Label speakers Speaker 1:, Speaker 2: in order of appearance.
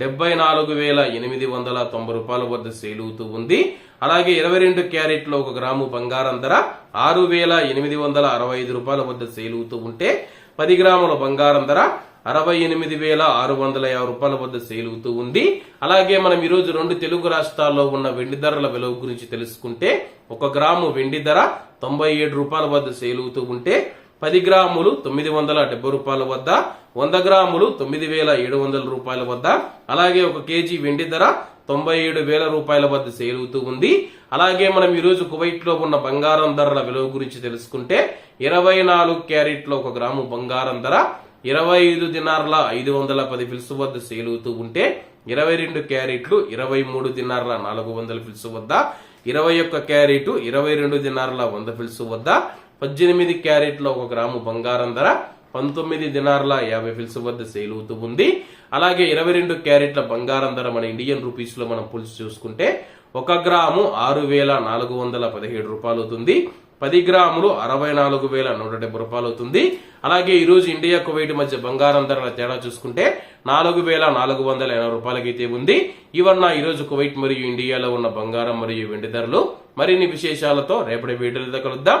Speaker 1: డెబ్బై నాలుగు వేల ఎనిమిది వందల తొంభై రూపాయల వద్ద సేలువుతూ ఉంది. అలాగే ఇరవై రెండు క్యారెట్లో ఒక గ్రాము బంగారం ధర ఆరు వేల ఎనిమిది వందల అరవై ఐదు రూపాయల వద్ద సేలుతూ ఉంటే పది గ్రాముల బంగారం ధర అరవై ఎనిమిది వేల ఆరు వందల యాభై రూపాయల వద్ద సేలువుతూ ఉంది. అలాగే మనం ఈరోజు రెండు తెలుగు రాష్ట్రాల్లో ఉన్న వెండి ధరల విలువ గురించి తెలుసుకుంటే ఒక గ్రాము వెండి ధర తొంభై ఏడు రూపాయల వద్ద సేలుతూ ఉంటే పది గ్రాములు తొమ్మిది వందల డెబ్బై రూపాయల వద్ద వంద గ్రాములు తొమ్మిది వేల ఏడు వందల రూపాయల వద్ద అలాగే ఒక కేజీ వెండి ధర తొంభై ఏడు వేల రూపాయల వద్ద సేలుతూ ఉంది. అలాగే మనం ఈరోజు కువైట్లో ఉన్న బంగారం ధరల విలువ గురించి తెలుసుకుంటే ఇరవై నాలుగు క్యారెట్లో ఒక గ్రాము బంగారం ధర ఇరవై ఐదు దినార్ల ఐదు వందల పది ఫిల్స్ వద్ద సేలుతూ ఉంటే ఇరవై రెండు క్యారెట్లు ఇరవై మూడు దినార్ల నాలుగు వందల ఫిల్స్ వద్ద ఇరవై ఒక్క క్యారెట్ ఇరవై రెండు దినార్ల వంద ఫిల్స్ వద్ద పద్దెనిమిది క్యారెట్ల ఒక గ్రాము బంగారం ధర పంతొమ్మిది దినార్ల యాభై ఫిల్స్ వద్ద సేల్ అవుతూ ఉంది. అలాగే ఇరవై రెండు క్యారెట్ల బంగారం ధర మన ఇండియన్ రూపీస్లో మనం పులుసు చూసుకుంటే ఒక గ్రాము ఆరు వేల నాలుగు వందల పదిహేడు రూపాయలు అవుతుంది. పది గ్రాములు అరవై నాలుగు వేల నూట డెబ్బై రూపాయలు అవుతుంది. అలాగే ఈరోజు ఇండియా కువైట్ మధ్య బంగారం ధరల తేడా చూసుకుంటే నాలుగు వేల నాలుగు వందల ఎనభై రూపాయలకైతే ఉంది. ఇవన్న ఈరోజు కువైట్ మరియు ఇండియాలో ఉన్న బంగారం మరియు వెండి ధరలు. మరిన్ని విశేషాలతో రేపటి వీడియోలతో కలుద్దాం.